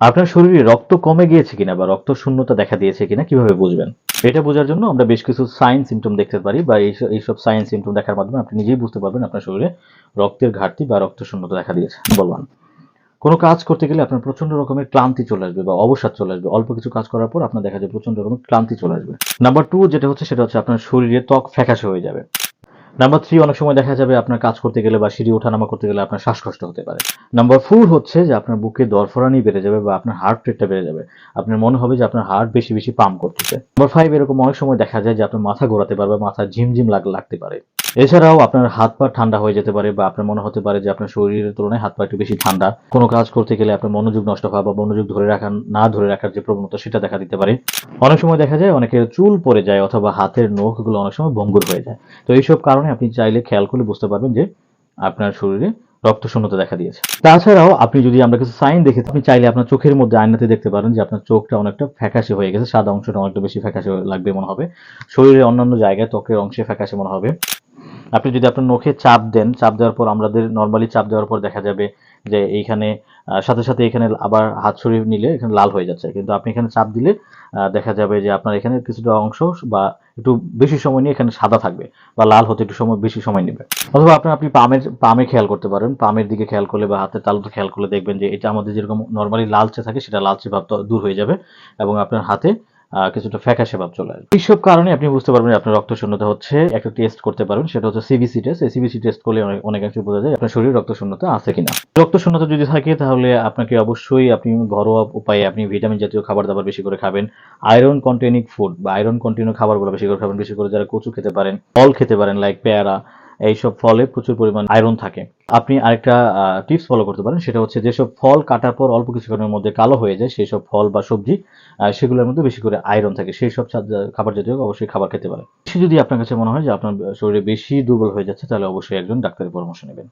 আপনার শরীরে রক্ত কমে গিয়েছে কিনা বা রক্ত শূন্যতা দেখা দিয়েছে কিনা কীভাবে বুঝবেন? এটা বোঝার জন্য আমরা বেশ কিছু সাইন সিমটম দেখতে পারি বা এইসব সাইন সিমটম দেখার মাধ্যমে আপনি নিজেই বুঝতে পারবেন আপনার শরীরে রক্তের ঘাটতি বা রক্ত শূন্যতা দেখা দিয়েছে। বলবান কোনো কাজ করতে গেলে আপনার প্রচণ্ড রকমের ক্লান্তি চলে আসবে বা অবসাদ চলে আসবে। অল্প কিছু কাজ করার পর আপনার দেখা যায় প্রচণ্ড রকমের ক্লান্তি চলে আসবে। নাম্বার টু যেটা হচ্ছে, সেটা হচ্ছে আপনার শরীরে ত্বক ফ্যাকাশে হয়ে যাবে। নাম্বার থ্রি অনেক সময় দেখা যাবে আপনার কাজ করতে গেলে বা সিঁড়ি ওঠানামা করতে গেলে আপনার শ্বাসকষ্ট হতে পারে। নাম্বার ফোর হচ্ছে যে আপনার বুকে দরফরানি বেড়ে যাবে বা আপনার হার্ট রেটটা বেড়ে যাবে। আপনার মনে হবে যে আপনার হার্ট বেশি বেশি পাম্প করতেছে। নাম্বার ফাইভ এরকম অনেক সময় দেখা যায় যে আপনার মাথা ঘোরাতে পারবে বা মাথা ঝিমঝিম লাগ, লাগতে পারে। এছাড়াও আপনার হাত পা ঠান্ডা হয়ে যেতে পারে বা আপনার মনে হতে পারে যে আপনার শরীরের তুলনায় হাত পা একটু বেশি ঠান্ডা। কোনো কাজ করতে গেলে আপনার মনোযোগ নষ্ট হওয়া বা মনোযোগ ধরে রাখা না ধরে রাখার যে প্রবণতা সেটা দেখা দিতে পারে। অনেক সময় দেখা যায় অনেকের চুল পড়ে যায় অথবা হাতের নখগুলো অনেক সময় ভঙ্গুর হয়ে যায়। তো এইসব কারণে আপনি চাইলে খেয়াল করলে বুঝতে পারবেন যে আপনার শরীরে রক্ত শূন্যতা দেখা দিয়েছে। তাছাড়াও আপনি যদি আমরা কিছু সাইন দেখে, আপনি চাইলে আপনার চোখের মধ্যে আয়নাতে দেখতে পারেন যে আপনার চোখটা অনেকটা ফ্যাকাশে হয়ে গেছে, সাদা অংশটা অনেকটা বেশি ফ্যাকাশে লাগবে মনে হবে। শরীরের অন্যান্য জায়গায় ত্বকের অংশে ফ্যাকাশে মনে হবে। আপনি যদি আপনার নখে চাপ দেন, চাপ দেওয়ার পর আমাদের নর্মালি চাপ দেওয়ার পর দেখা যাবে যে এইখানে সাথে সাথে এখানে আবার হাত সরিয়ে নিলে এখানে লাল হয়ে যাচ্ছে। কিন্তু আপনি এখানে চাপ দিলে দেখা যাবে যে আপনার এখানে কিছুটা অংশ বা একটু বেশি সময় নিয়ে এখানে সাদা থাকবে বা লাল হতে একটু সময়, বেশি সময় নেবে। অথবা আপনার আপনি পামের, পামে খেয়াল করতে পারেন। পামের দিকে খেয়াল করলে বা হাতের তালুতে খেয়াল করলে দেখবেন যে এটা আমাদের যেরকম নর্মালি লালচে থাকে, সেটা লালচে ভাব দূর হয়ে যাবে এবং আপনার হাতে কিছুটা ফ্যাকাশে ভাব চলে আসবে। এইসব কারণে আপনি বুঝতে পারবেন আপনার রক্ত শূন্যতা হচ্ছে। একটা টেস্ট করতে পারবেন সেটা হচ্ছে সিবিসি টেস্ট এই সিবিসি টেস্ট করলে অনেক অনেকাংশে বোঝা যায় আপনার শরীরে রক্ত শূন্যতা আছে কিনা। রক্ত শূন্যতা যদি থাকে, তাহলে আপনাকে অবশ্যই আপনি ঘরোয়া উপায়ে আপনি ভিটামিন জাতীয় খাবার দাবার বেশি করে খাবেন। আয়রন কন্টেনিক ফুড বা আয়রন কন্টেনিউ খাবারগুলো বেশি করে খাবেন। বেশি করে যারা কচু খেতে পারেন, ফল খেতে পারেন লাইক পেয়ারা এইসব ফলে প্রচুর পরিমাণ আয়রন থাকে। আপনি আরেকটা টিপস ফলো করতে পারেন, সেটা হচ্ছে যেসব ফল কাটার পর অল্প কিছুক্ষণের মধ্যে কালো হয়ে যায় সেই সব ফল বা সবজি সেগুলোর মধ্যে বেশি করে আয়রন থাকে। সেই সব খাবার জাতীয় অবশ্যই খাবার খেতে পারে সে যদি আপনার কাছে মনে হয় যে আপনার শরীরে বেশি দুর্বল হয়ে যাচ্ছে, তাহলে অবশ্যই একজন ডাক্তারের পরামর্শ নেবেন।